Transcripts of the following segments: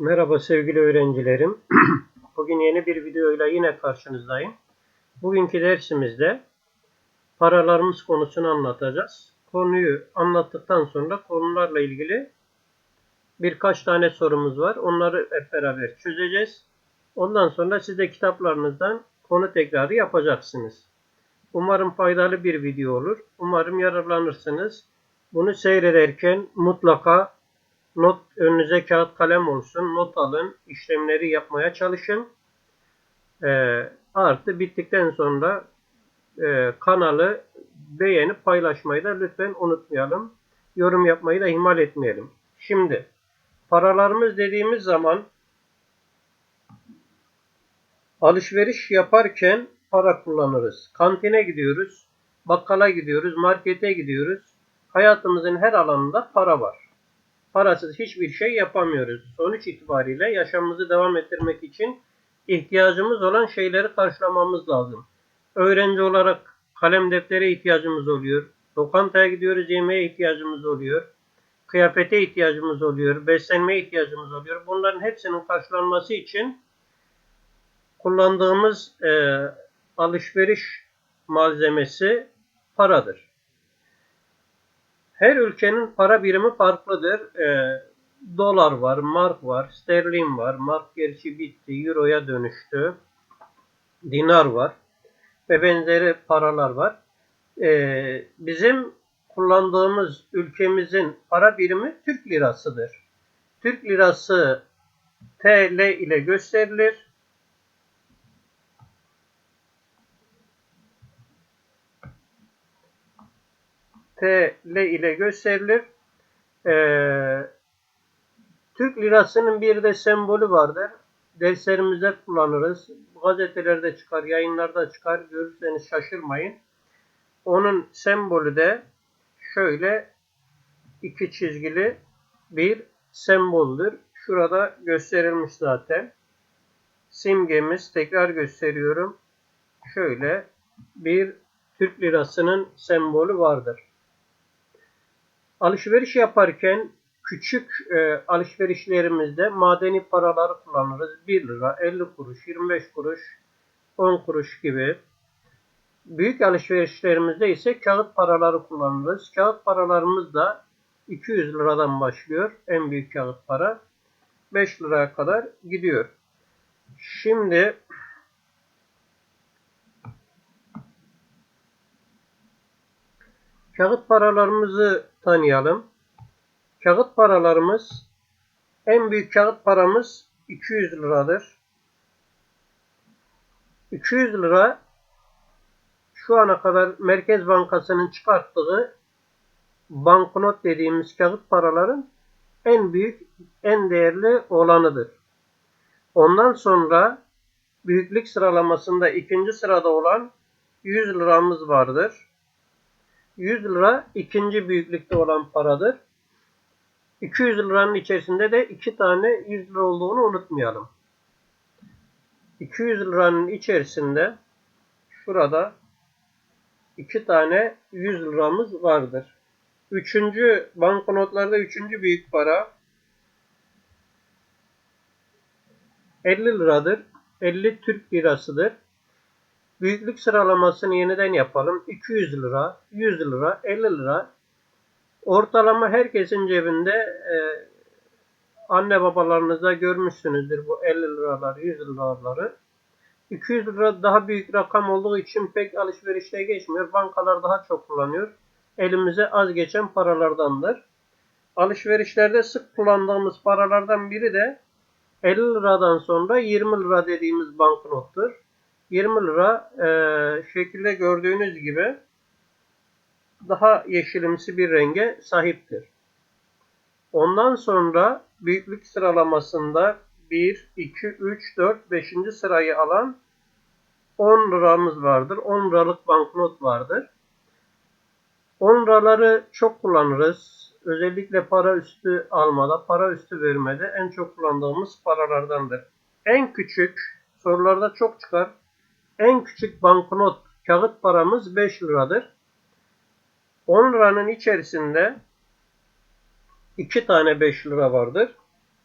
Merhaba sevgili öğrencilerim. Bugün yeni bir videoyla yine karşınızdayım. Bugünkü dersimizde paralarımız konusunu anlatacağız. Konuyu anlattıktan sonra konularla ilgili birkaç tane sorumuz var. Onları hep beraber çözeceğiz. Ondan sonra siz de kitaplarınızdan konu tekrarı yapacaksınız. Umarım faydalı bir video olur. Umarım yararlanırsınız. Bunu seyrederken mutlaka not önünüze kağıt kalem olsun. Not alın. işlemleri yapmaya çalışın. E, artı bittikten sonra e, kanalı beğenip paylaşmayı da lütfen unutmayalım. Yorum yapmayı da ihmal etmeyelim. Şimdi paralarımız dediğimiz zaman alışveriş yaparken para kullanırız. Kantine gidiyoruz, bakkala gidiyoruz, markete gidiyoruz. Hayatımızın her alanında para var. Parasız hiçbir şey yapamıyoruz. Sonuç itibariyle yaşamımızı devam ettirmek için ihtiyacımız olan şeyleri karşılamamız lazım. Öğrenci olarak kalem deftere ihtiyacımız oluyor. Lokantaya gidiyoruz yemeğe ihtiyacımız oluyor. Kıyafete ihtiyacımız oluyor. Beslenmeye ihtiyacımız oluyor. Bunların hepsinin karşılanması için kullandığımız e, alışveriş malzemesi paradır. Her ülkenin para birimi farklıdır. E, dolar var, mark var, sterlin var. Mark gerçi bitti, euroya dönüştü. Dinar var ve benzeri paralar var. E, bizim kullandığımız ülkemizin para birimi Türk lirasıdır. Türk lirası TL ile gösterilir. TL ile gösterilir. Ee, Türk lirasının bir de sembolü vardır. Derslerimizde kullanırız. Gazetelerde çıkar, yayınlarda çıkar. Görürseniz şaşırmayın. Onun sembolü de şöyle iki çizgili bir semboldür. Şurada gösterilmiş zaten. Simgemiz tekrar gösteriyorum. Şöyle bir Türk lirasının sembolü vardır. Alışveriş yaparken küçük e, alışverişlerimizde madeni paraları kullanırız. 1 lira, 50 kuruş, 25 kuruş, 10 kuruş gibi. Büyük alışverişlerimizde ise kağıt paraları kullanırız. Kağıt paralarımız da 200 liradan başlıyor. En büyük kağıt para. 5 liraya kadar gidiyor. Şimdi kağıt paralarımızı tanıyalım. Kağıt paralarımız en büyük kağıt paramız 200 liradır. 200 lira şu ana kadar Merkez Bankası'nın çıkarttığı banknot dediğimiz kağıt paraların en büyük, en değerli olanıdır. Ondan sonra büyüklük sıralamasında ikinci sırada olan 100 liramız vardır. 100 lira ikinci büyüklükte olan paradır. 200 liranın içerisinde de iki tane 100 lira olduğunu unutmayalım. 200 liranın içerisinde şurada iki tane 100 liramız vardır. Üçüncü banknotlarda üçüncü büyük para 50 liradır. 50 Türk lirasıdır. Büyüklük sıralamasını yeniden yapalım. 200 lira, 100 lira, 50 lira. Ortalama herkesin cebinde e, anne babalarınızda görmüşsünüzdür bu 50 liralar, 100 liraları. 200 lira daha büyük rakam olduğu için pek alışverişte geçmiyor. Bankalar daha çok kullanıyor. Elimize az geçen paralardandır. Alışverişlerde sık kullandığımız paralardan biri de 50 liradan sonra 20 lira dediğimiz banknottur. 20 lira e, şekilde gördüğünüz gibi daha yeşilimsi bir renge sahiptir. Ondan sonra büyüklük sıralamasında 1, 2, 3, 4, 5. sırayı alan 10 liramız vardır. 10 liralık banknot vardır. 10 liraları çok kullanırız. Özellikle para üstü almada, para üstü vermede en çok kullandığımız paralardandır. En küçük, sorularda çok çıkar. En küçük banknot kağıt paramız 5 liradır. 10 liranın içerisinde 2 tane 5 lira vardır.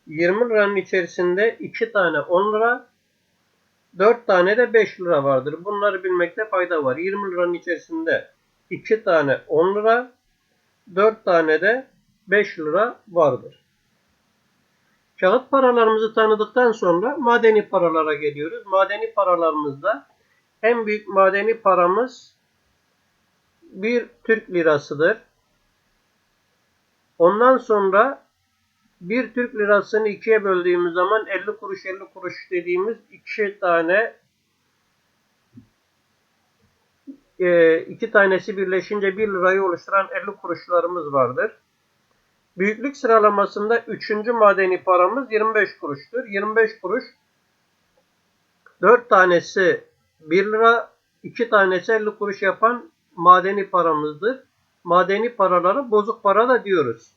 20 liranın içerisinde 2 tane 10 lira, 4 tane de 5 lira vardır. Bunları bilmekte fayda var. 20 liranın içerisinde 2 tane 10 lira, 4 tane de 5 lira vardır. Kağıt paralarımızı tanıdıktan sonra madeni paralara geliyoruz. Madeni paralarımızda en büyük madeni paramız bir Türk lirasıdır. Ondan sonra bir Türk lirasını ikiye böldüğümüz zaman 50 kuruş 50 kuruş dediğimiz iki tane e, iki tanesi birleşince 1 lirayı oluşturan 50 kuruşlarımız vardır. Büyüklük sıralamasında 3. madeni paramız 25 kuruştur. 25 kuruş 4 tanesi 1 lira, 2 tanesi 50 kuruş yapan madeni paramızdır. Madeni paraları bozuk para da diyoruz.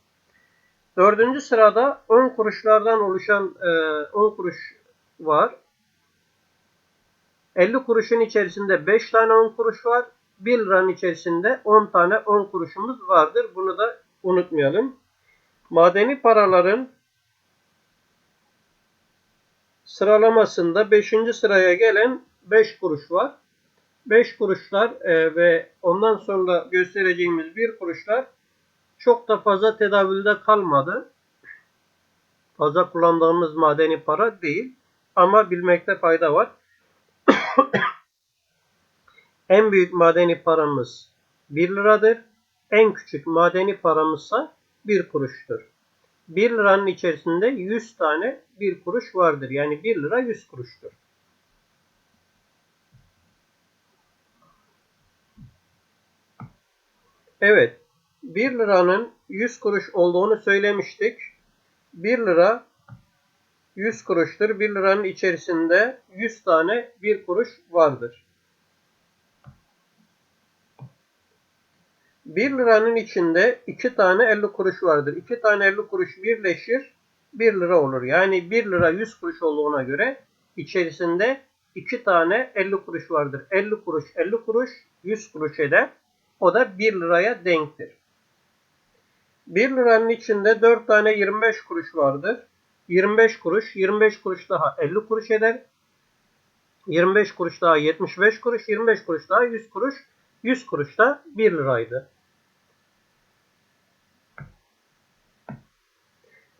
Dördüncü sırada 10 kuruşlardan oluşan e, 10 kuruş var. 50 kuruşun içerisinde 5 tane 10 kuruş var. 1 liranın içerisinde 10 tane 10 kuruşumuz vardır. Bunu da unutmayalım. Madeni paraların sıralamasında 5. sıraya gelen 5 kuruş var. 5 kuruşlar e, ve ondan sonra göstereceğimiz 1 kuruşlar çok da fazla tedavülde kalmadı. Fazla kullandığımız madeni para değil. Ama bilmekte fayda var. en büyük madeni paramız 1 liradır. En küçük madeni paramızsa 1 kuruştur. 1 liranın içerisinde 100 tane 1 kuruş vardır. Yani 1 lira 100 kuruştur. Evet. 1 liranın 100 kuruş olduğunu söylemiştik. 1 lira 100 kuruştur. 1 liranın içerisinde 100 tane 1 kuruş vardır. 1 liranın içinde 2 tane 50 kuruş vardır. 2 tane 50 kuruş birleşir 1 lira olur. Yani 1 lira 100 kuruş olduğuna göre içerisinde 2 tane 50 kuruş vardır. 50 kuruş 50 kuruş 100 kuruş eder. O da 1 liraya denktir. 1 liranın içinde 4 tane 25 kuruş vardır. 25 kuruş, 25 kuruş daha 50 kuruş eder. 25 kuruş daha 75 kuruş, 25 kuruş daha 100 kuruş. 100 kuruş da 1 liraydı.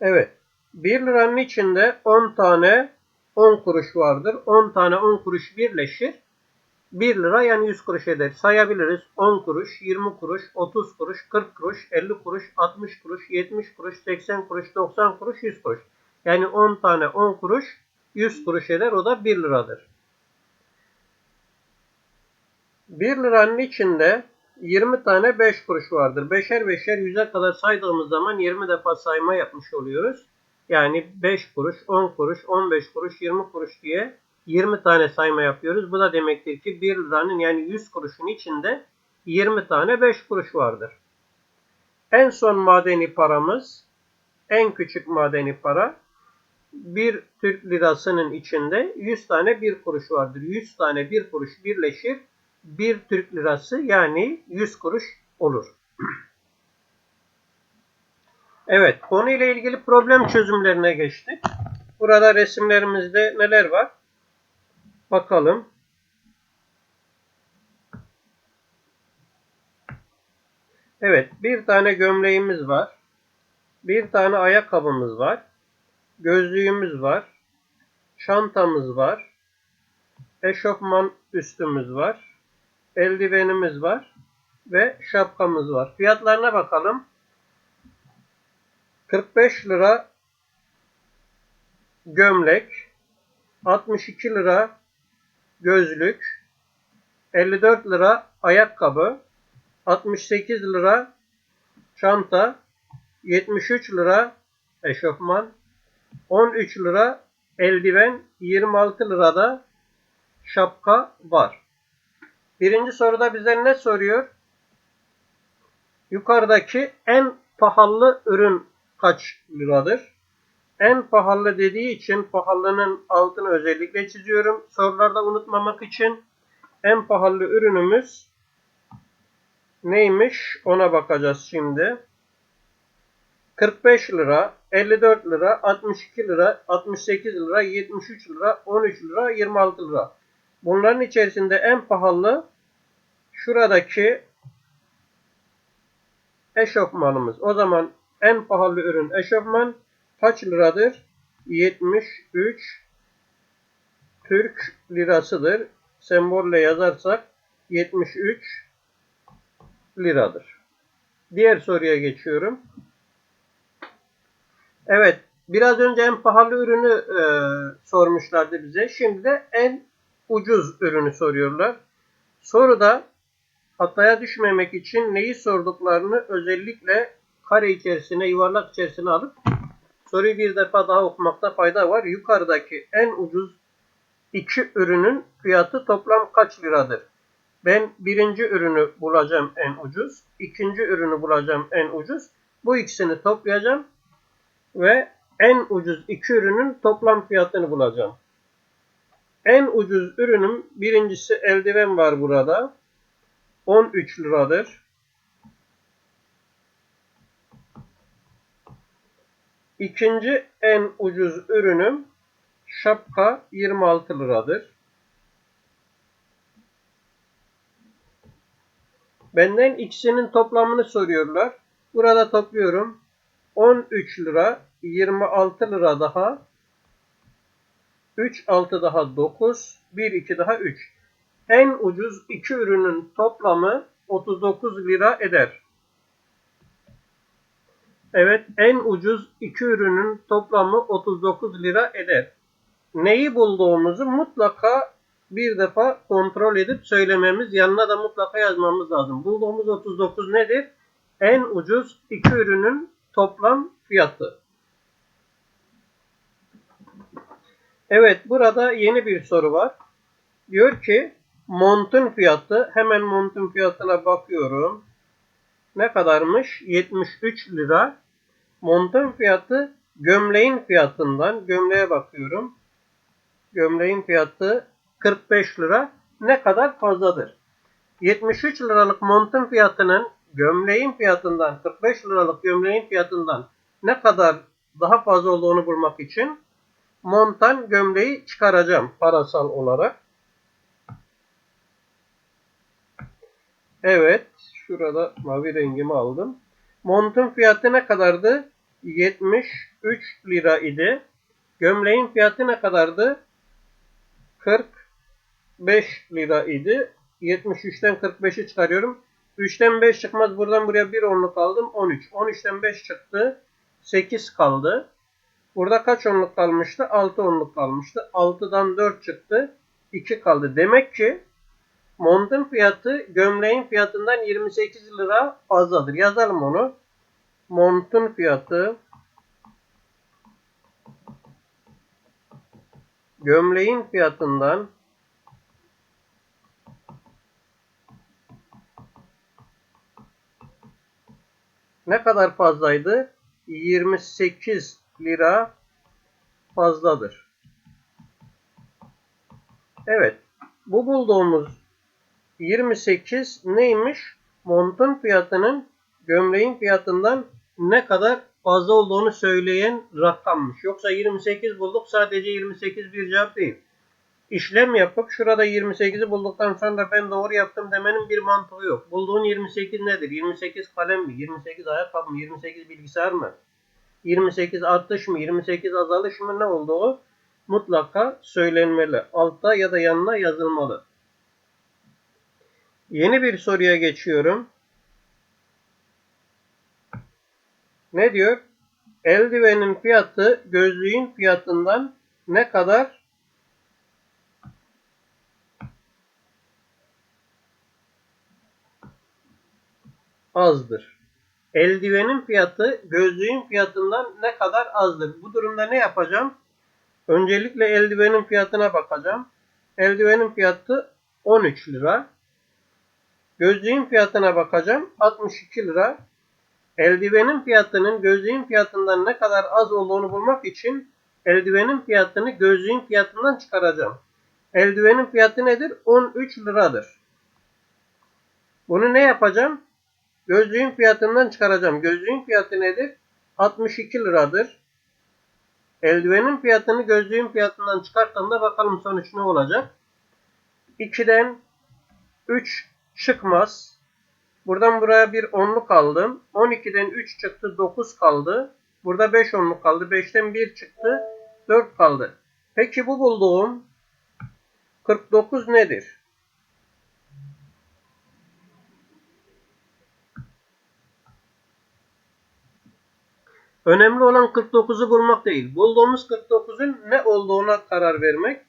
Evet. 1 liranın içinde 10 tane 10 kuruş vardır. 10 tane 10 kuruş birleşir. 1 lira yani 100 kuruş eder. Sayabiliriz. 10 kuruş, 20 kuruş, 30 kuruş, 40 kuruş, 50 kuruş, 60 kuruş, 70 kuruş, 80 kuruş, 90 kuruş, 100 kuruş. Yani 10 tane 10 kuruş 100 kuruş eder. O da 1 liradır. 1 liranın içinde 20 tane 5 kuruş vardır. Beşer beşer 100'e kadar saydığımız zaman 20 defa sayma yapmış oluyoruz. Yani 5 kuruş, 10 kuruş, 15 kuruş, 20 kuruş diye 20 tane sayma yapıyoruz. Bu da demektir ki 1 liranın yani 100 kuruşun içinde 20 tane 5 kuruş vardır. En son madeni paramız, en küçük madeni para, bir Türk lirasının içinde 100 tane 1 kuruş vardır. 100 tane 1 kuruş birleşir. 1 Türk lirası yani 100 kuruş olur. Evet, konuyla ilgili problem çözümlerine geçtik. Burada resimlerimizde neler var? Bakalım. Evet, bir tane gömleğimiz var. Bir tane ayakkabımız var. Gözlüğümüz var. Çantamız var. Eşofman üstümüz var. Eldivenimiz var. Ve şapkamız var. Fiyatlarına bakalım. 45 lira gömlek. 62 lira gözlük, 54 lira ayakkabı, 68 lira çanta, 73 lira eşofman, 13 lira eldiven, 26 lirada şapka var. Birinci soruda bize ne soruyor? Yukarıdaki en pahalı ürün kaç liradır? En pahalı dediği için pahalının altını özellikle çiziyorum. Sorularda unutmamak için en pahalı ürünümüz neymiş ona bakacağız şimdi. 45 lira, 54 lira, 62 lira, 68 lira, 73 lira, 13 lira, 26 lira. Bunların içerisinde en pahalı şuradaki eşofmanımız. O zaman en pahalı ürün eşofman kaç liradır? 73 Türk lirasıdır. Sembolle yazarsak 73 liradır. Diğer soruya geçiyorum. Evet, biraz önce en pahalı ürünü e, sormuşlardı bize. Şimdi de en ucuz ürünü soruyorlar. Soruda hataya düşmemek için neyi sorduklarını özellikle kare içerisine, yuvarlak içerisine alıp soruyu bir defa daha okumakta fayda var. Yukarıdaki en ucuz iki ürünün fiyatı toplam kaç liradır? Ben birinci ürünü bulacağım en ucuz, ikinci ürünü bulacağım en ucuz. Bu ikisini toplayacağım ve en ucuz iki ürünün toplam fiyatını bulacağım. En ucuz ürünüm birincisi eldiven var burada. 13 liradır. İkinci en ucuz ürünüm şapka 26 liradır. Benden ikisinin toplamını soruyorlar. Burada topluyorum. 13 lira, 26 lira daha, 3, 6 daha 9, 1, 2 daha 3. En ucuz iki ürünün toplamı 39 lira eder. Evet, en ucuz iki ürünün toplamı 39 lira eder. Neyi bulduğumuzu mutlaka bir defa kontrol edip söylememiz, yanına da mutlaka yazmamız lazım. Bulduğumuz 39 nedir? En ucuz iki ürünün toplam fiyatı. Evet, burada yeni bir soru var. Diyor ki, montun fiyatı, hemen montun fiyatına bakıyorum. Ne kadarmış? 73 lira. Montun fiyatı gömleğin fiyatından, gömleğe bakıyorum. Gömleğin fiyatı 45 lira. Ne kadar fazladır? 73 liralık montun fiyatının gömleğin fiyatından 45 liralık gömleğin fiyatından ne kadar daha fazla olduğunu bulmak için montan gömleği çıkaracağım parasal olarak. Evet. Şurada mavi rengimi aldım. Montun fiyatı ne kadardı? 73 lira idi. Gömleğin fiyatı ne kadardı? 45 lira idi. 73'ten 45'i çıkarıyorum. 3'ten 5 çıkmaz. Buradan buraya 1 onluk aldım. 13. 13'ten 5 çıktı. 8 kaldı. Burada kaç onluk kalmıştı? 6 onluk kalmıştı. 6'dan 4 çıktı. 2 kaldı. Demek ki montun fiyatı gömleğin fiyatından 28 lira fazladır. Yazalım onu. Montun fiyatı gömleğin fiyatından ne kadar fazlaydı? 28 lira fazladır. Evet. Bu bulduğumuz 28 neymiş? Montun fiyatının gömleğin fiyatından ne kadar fazla olduğunu söyleyen rakammış. Yoksa 28 bulduk sadece 28 bir cevap değil. İşlem yapıp şurada 28'i bulduktan sonra ben doğru yaptım demenin bir mantığı yok. Bulduğun 28 nedir? 28 kalem mi? 28 ayakkabı mı? 28 bilgisayar mı? 28 artış mı? 28 azalış mı? Ne olduğu mutlaka söylenmeli. Altta ya da yanına yazılmalı. Yeni bir soruya geçiyorum. Ne diyor? Eldivenin fiyatı gözlüğün fiyatından ne kadar azdır? Eldivenin fiyatı gözlüğün fiyatından ne kadar azdır? Bu durumda ne yapacağım? Öncelikle eldivenin fiyatına bakacağım. Eldivenin fiyatı 13 lira. Gözlüğün fiyatına bakacağım. 62 lira. Eldivenin fiyatının gözlüğün fiyatından ne kadar az olduğunu bulmak için eldivenin fiyatını gözlüğün fiyatından çıkaracağım. Eldivenin fiyatı nedir? 13 liradır. Bunu ne yapacağım? Gözlüğün fiyatından çıkaracağım. Gözlüğün fiyatı nedir? 62 liradır. Eldivenin fiyatını gözlüğün fiyatından çıkarttığımda bakalım sonuç ne olacak. 2'den 3 çıkmaz. Buradan buraya bir onluk aldım. 12'den 3 çıktı 9 kaldı. Burada 5 onluk kaldı. 5'ten 1 çıktı 4 kaldı. Peki bu bulduğum 49 nedir? Önemli olan 49'u bulmak değil. Bulduğumuz 49'un ne olduğuna karar vermek.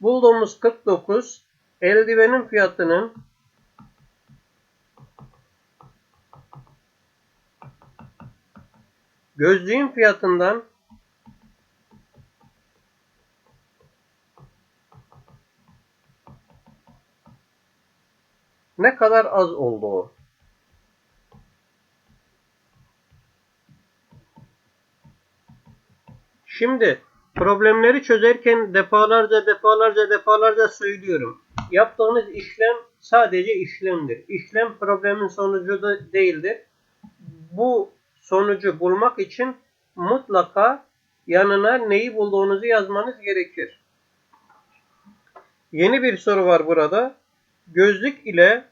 Bulduğumuz 49 eldivenin fiyatının gözlüğün fiyatından ne kadar az olduğu. Şimdi problemleri çözerken defalarca defalarca defalarca söylüyorum. Yaptığınız işlem sadece işlemdir. İşlem problemin sonucu da değildir. Bu sonucu bulmak için mutlaka yanına neyi bulduğunuzu yazmanız gerekir. Yeni bir soru var burada. Gözlük ile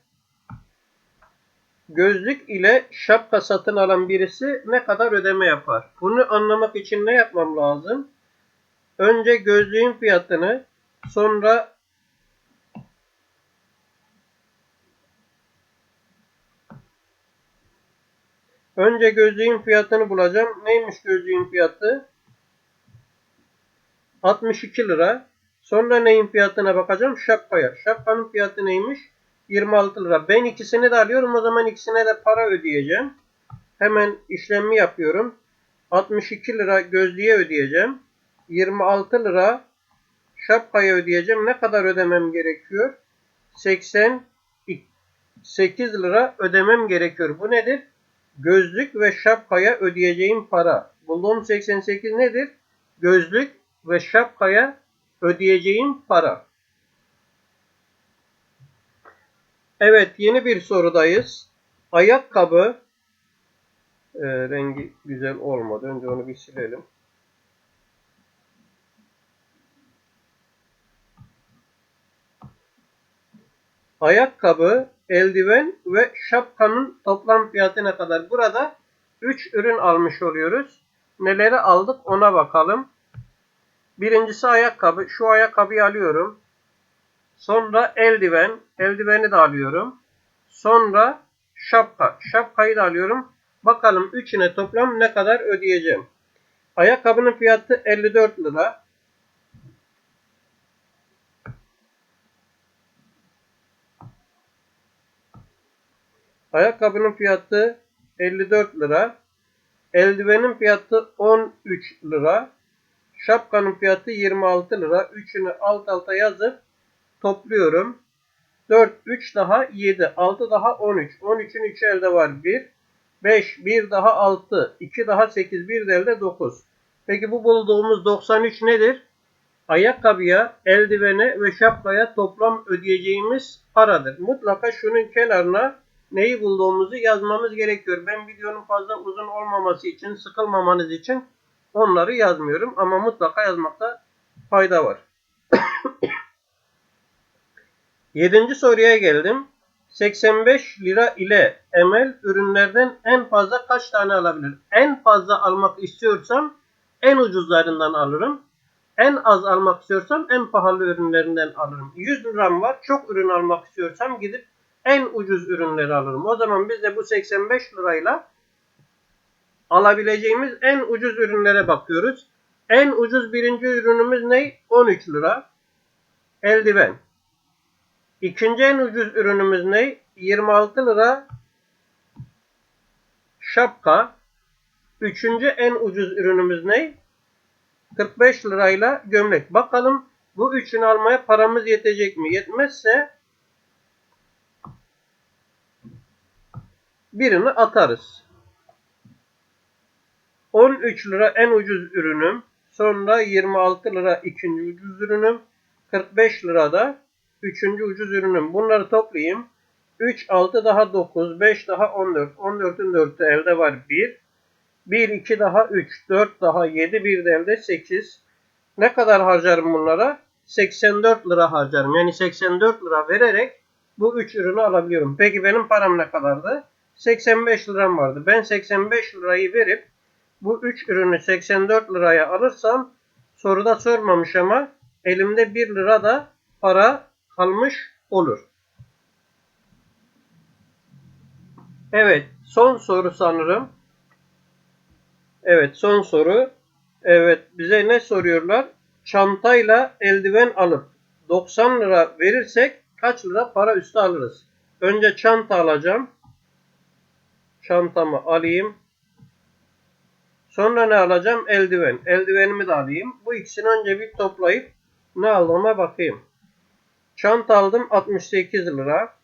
gözlük ile şapka satın alan birisi ne kadar ödeme yapar? Bunu anlamak için ne yapmam lazım? Önce gözlüğün fiyatını, sonra Önce gözlüğün fiyatını bulacağım. Neymiş gözlüğün fiyatı? 62 lira. Sonra neyin fiyatına bakacağım? Şapkaya. Şapkanın fiyatı neymiş? 26 lira. Ben ikisini de alıyorum. O zaman ikisine de para ödeyeceğim. Hemen işlemi yapıyorum. 62 lira gözlüğe ödeyeceğim. 26 lira şapkaya ödeyeceğim. Ne kadar ödemem gerekiyor? 88 lira ödemem gerekiyor. Bu nedir? Gözlük ve şapkaya ödeyeceğim para. Bulduğum 88 nedir? Gözlük ve şapkaya ödeyeceğim para. Evet yeni bir sorudayız. Ayakkabı e, rengi güzel olmadı. Önce onu bir silelim. Ayakkabı, eldiven ve şapkanın toplam fiyatı ne kadar? Burada 3 ürün almış oluyoruz. Neleri aldık ona bakalım. Birincisi ayakkabı. Şu ayakkabıyı alıyorum. Sonra eldiven. Eldiveni de alıyorum. Sonra şapka. Şapkayı da alıyorum. Bakalım üçüne toplam ne kadar ödeyeceğim. Ayakkabının fiyatı 54 lira. Ayakkabının fiyatı 54 lira. Eldivenin fiyatı 13 lira. Şapkanın fiyatı 26 lira. Üçünü alt alta yazıp topluyorum. 4, 3 daha 7, 6 daha 13. 13'ün 3 elde var 1. 5, 1 daha 6, 2 daha 8, 1 de elde 9. Peki bu bulduğumuz 93 nedir? Ayakkabıya, eldivene ve şapkaya toplam ödeyeceğimiz paradır. Mutlaka şunun kenarına neyi bulduğumuzu yazmamız gerekiyor. Ben videonun fazla uzun olmaması için, sıkılmamanız için onları yazmıyorum. Ama mutlaka yazmakta fayda var. Yedinci soruya geldim. 85 lira ile emel ürünlerden en fazla kaç tane alabilir? En fazla almak istiyorsam en ucuzlarından alırım. En az almak istiyorsam en pahalı ürünlerinden alırım. 100 liram var. Çok ürün almak istiyorsam gidip en ucuz ürünleri alırım. O zaman biz de bu 85 lirayla alabileceğimiz en ucuz ürünlere bakıyoruz. En ucuz birinci ürünümüz ne? 13 lira. Eldiven. İkinci en ucuz ürünümüz ne? 26 lira şapka. Üçüncü en ucuz ürünümüz ne? 45 lirayla gömlek. Bakalım bu üçünü almaya paramız yetecek mi? Yetmezse birini atarız. 13 lira en ucuz ürünüm. Sonra 26 lira ikinci ucuz ürünüm. 45 lira da üçüncü ucuz ürünüm. Bunları toplayayım. 3, 6 daha 9, 5 daha 14. 14'ün 4'ü elde var 1. 1, 2 daha 3, 4 daha 7, bir de elde 8. Ne kadar harcarım bunlara? 84 lira harcarım. Yani 84 lira vererek bu 3 ürünü alabiliyorum. Peki benim param ne kadardı? 85 liram vardı. Ben 85 lirayı verip bu 3 ürünü 84 liraya alırsam soruda sormamış ama elimde 1 lira da para kalmış olur. Evet, son soru sanırım. Evet, son soru. Evet, bize ne soruyorlar? Çantayla eldiven alıp 90 lira verirsek kaç lira para üstü alırız? Önce çanta alacağım. Çantamı alayım. Sonra ne alacağım? Eldiven. Eldivenimi de alayım. Bu ikisini önce bir toplayıp ne aldığıma bakayım. Çanta aldım 68 lira.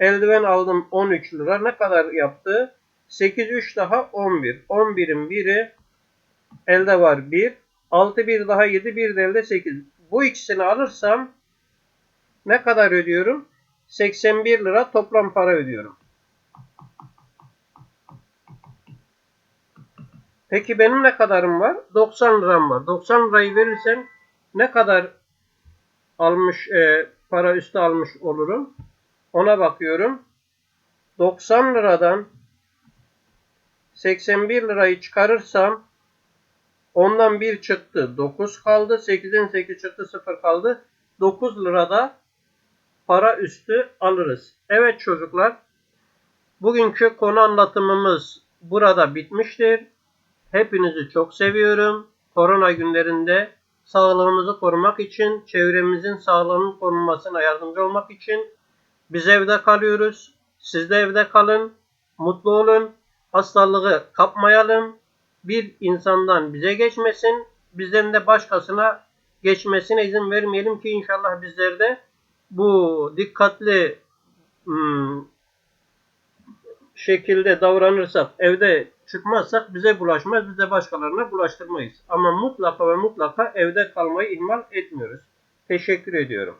Eldiven aldım 13 lira. Ne kadar yaptı? 8 3 daha 11. 11'in biri elde var 1. 6 bir daha 7 bir de elde 8. Bu ikisini alırsam ne kadar ödüyorum? 81 lira toplam para ödüyorum. Peki benim ne kadarım var? 90 liram var. 90 lirayı verirsem ne kadar almış e, para üstü almış olurum? Ona bakıyorum. 90 liradan 81 lirayı çıkarırsam ondan 1 çıktı. 9 kaldı. 8'den 8 çıktı. 0 kaldı. 9 lirada para üstü alırız. Evet çocuklar. Bugünkü konu anlatımımız burada bitmiştir. Hepinizi çok seviyorum. Korona günlerinde sağlığımızı korumak için, çevremizin sağlığının korunmasına yardımcı olmak için biz evde kalıyoruz. Siz de evde kalın. Mutlu olun. Hastalığı kapmayalım. Bir insandan bize geçmesin. Bizden de başkasına geçmesine izin vermeyelim ki inşallah bizler de bu dikkatli hmm, şekilde davranırsak, evde çıkmazsak bize bulaşmaz, biz de başkalarına bulaştırmayız. Ama mutlaka ve mutlaka evde kalmayı ihmal etmiyoruz. Teşekkür ediyorum.